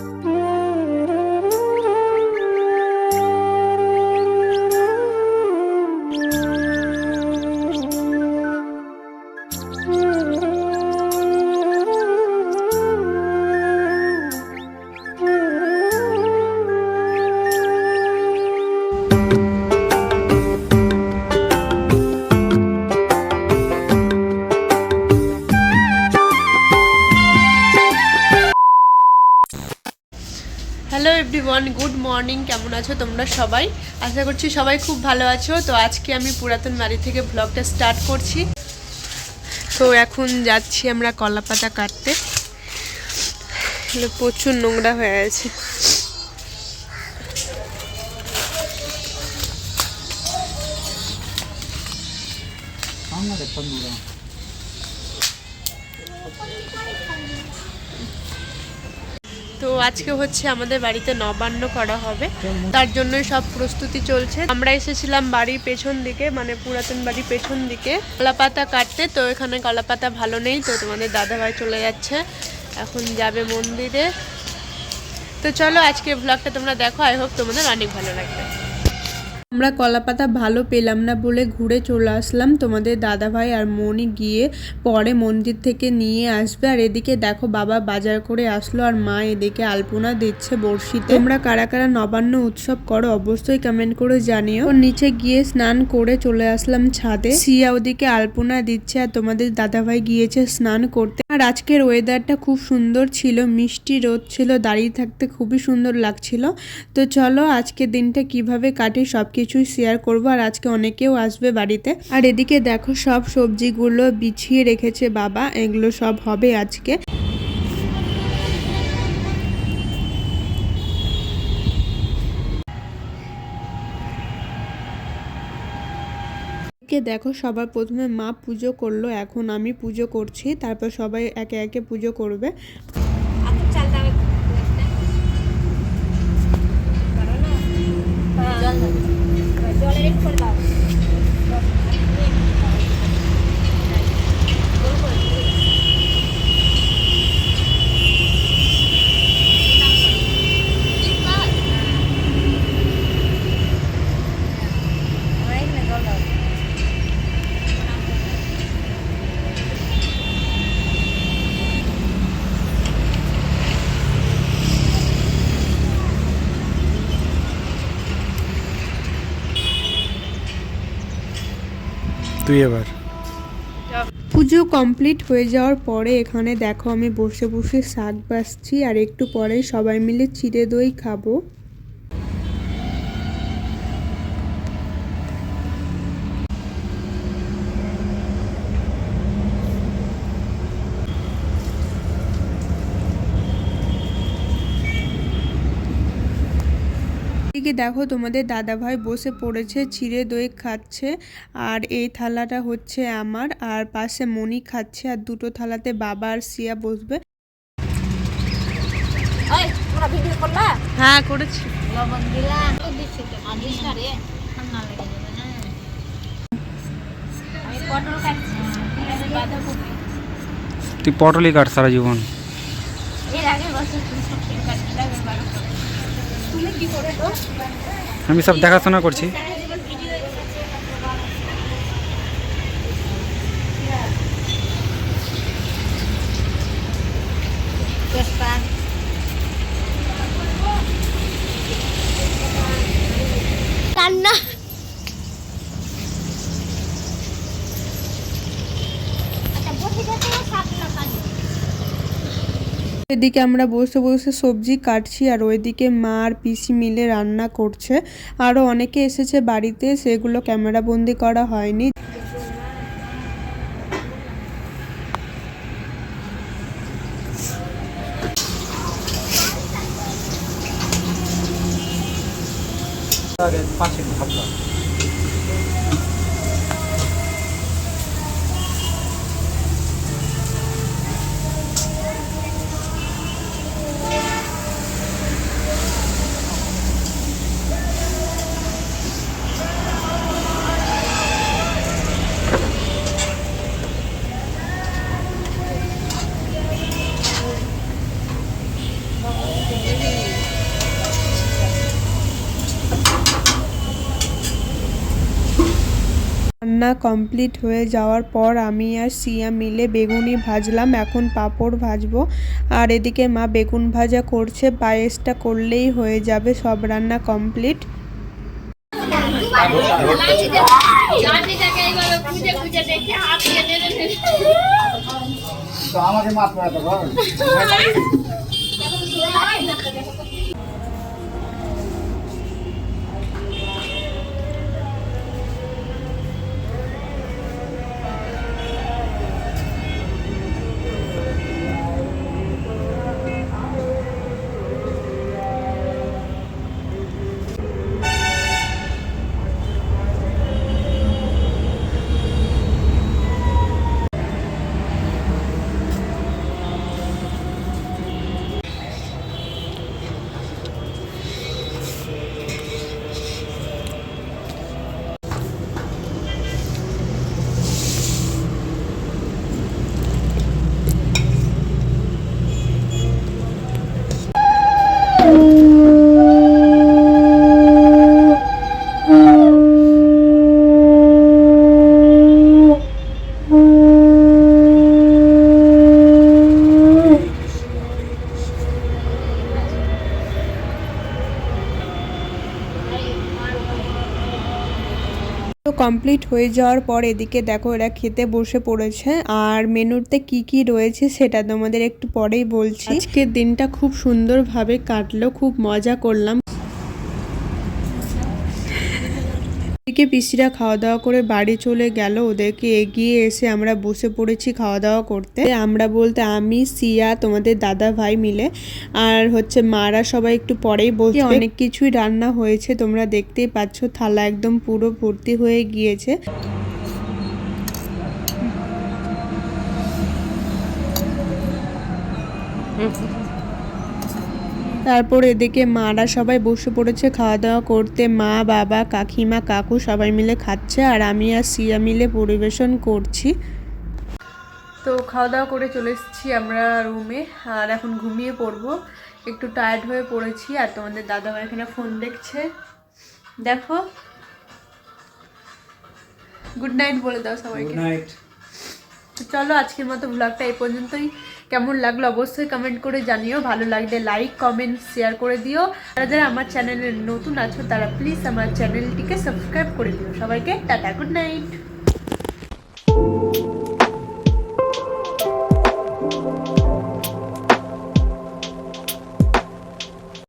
Mm. Hello everyone good morning কেমন আছো তোমরা সবাই? আশা করছি সবাই খুব ভালো আছো। তো আজকে আমি পুরাতন বাড়ি থেকে ব্লগটা স্টার্ট করছি। তো এখন যাচ্ছি আমরা কলা পাতা কাটতে প্রচুর নোংরা হয়ে আছে তো আজকে হচ্ছে আমাদের বাড়িতে নবান্ন করা হবে। তার জন্য সব প্রস্তুতি চলছে। আমরা এসেছিলাম বাড়ির পেছন দিকে মানে পুরাতন বাড়ির পেছন দিকে। কলাপাতা কাটতে, তো এখানে কলাপাতা ভালো নেই, তো তোমাদের দাদাভাই চলে যাচ্ছে। এখন যাবে মন্দিরে। তো চলো আজকে ব্লগটা তোমরা দেখো আই হোপ তোমাদের অনেক ভালো লাগবে। আমরা কলাপাতা ভালো পেলাম না বলে ঘুরে চলে আসলাম। তোমাদের দাদাভাই আর মনি গিয়ে পরে মন্দির থেকে নিয়ে আসবে। আর এদিকে দেখো বাবা বাজার করে আসলো আর মা এদিকে আলপনা দিচ্ছে বড়শিতে। তোমরা কারা কারা নবান্ন উৎসব করো অবশ্যই কমেন্ট করে জানিও। নিচে গিয়ে স্নান করে চলে আসলাম ছাদে। সিয়া ওদিকে আলপনা দিচ্ছে আর তোমাদের দাদাভাই গিয়েছে স্নান করতে। আর আজকের ওয়েদারটা খুব সুন্দর ছিল, মিষ্টি রোদ ছিল, দাঁড়িয়ে থাকতে খুবই সুন্দর লাগছিল। তো চলো আজকে দিনটা কীভাবে কাটে সব কিছুই শেয়ার করব, আর আজকে অনেকেও আসবে বাড়িতে। আর এদিকে দেখো সব সবজিগুলো বিছিয়ে রেখেছে বাবা, এগুলো সব হবে আজকে। কে দেখো সবার প্রথমে মা পুজো করল, এখন আমি পুজো করছি, তারপর সবাই একে একে পুজো করবে জলের একটু করে দাও জল দাও তুই এবার। পুজো কমপ্লিট হয়ে যাওয়ার পরে এখানে দেখো আমি বসে বসে শাক বাছছি আর একটু পরে সবাই মিলে চিড়ে দই খাব। এদিকে দেখো তোমাদের দাদাভাই বসে পড়েছে চিড়ে দই খাচ্ছে আর এই থালাটা হচ্ছে আমার আর পাশে মনি খাচ্ছে আর দুটো থালাতে বাবা আর সিয়া বসবে। হ্যাঁ করেছি। তুই পটলই কাট সারা জীবন। এর আগে বছর তুমি সব কিছু কাটছিলাম এবার তুমি কি করে তো আমি সব দেখাশোনা করছি। এদিকে আমরা বসে বসে সবজি কাটছি আর ওইদিকে মা আর পিসি মিলে রান্না করছে। আরও অনেকে এসেছে বাড়িতে, সেগুলো ক্যামেরা বন্দি করা হয়নি। পাঁচ রান্না কমপ্লিট হয়ে যাওয়ার পর আমি আর সিয়া মিলে বেগুনি ভাজলাম। এখন পাঁপড় ভাজবো। আর এদিকে মা বেগুন ভাজা করছে। পায়েসটা করলেই হয়ে যাবে। সব রান্না কমপ্লিট। আমাকে মাফ তো কমপ্লিট হয়ে যাওয়ার পর এদিকে দেখো এরা খেতে বসে পড়েছে। আর মেনুতে কি কি রয়েছে সেটা তোমাদের একটু পরেই বলছি। আজকের দিনটা খুব সুন্দরভাবে কাটলো, খুব মজা করলাম। এদিকে পিসিরা খাওয়া দাওয়া করে বাড়ি চলে গেল। ওদেরকে এগিয়ে এসে আমরা বসে পড়েছি খাওয়া দাওয়া করতে। আমরা বলতে আমি সিয়া তোমাদের দাদা ভাই মিলে। আর হচ্ছে মারা সবাই একটু পরেই বসে। অনেক কিছুই রান্না হয়েছে তোমরা দেখতেই পাচ্ছ থালা একদম পুরো ভর্তি হয়ে গিয়েছে। তারপর এদিকে মারা সবাই বসে পড়েছে খাওয়া দাওয়া করতে। মা বাবা কাকিমা কাকু সবাই মিলে খাচ্ছে আর আমি আর সিয়া মিলে পরিবেশন করছি। তো খাওয়া দাওয়া করে চলে এসেছি আমরা রুমে আর এখন ঘুমিয়ে পড়ব। একটু টায়ার্ড হয়ে পড়েছি আর তোমাদের দাদাভাই এখানে ফোন দেখছে। দেখো। গুড নাইট বলে দাও সবাইকে। তো চলো আজকের মতো ব্লগটা এই পর্যন্তই। কেমন লাগল অবশ্যই কমেন্ট করে জানিও। ভালো লাগলে লাইক কমেন্ট শেয়ার করে দিও। যারা যারা আমার চ্যানেলে নতুন আছো, তারা প্লিজ আমার চ্যানেলটিকে সাবস্ক্রাইব করে দিও। সবাইকে টাটা গুড নাইট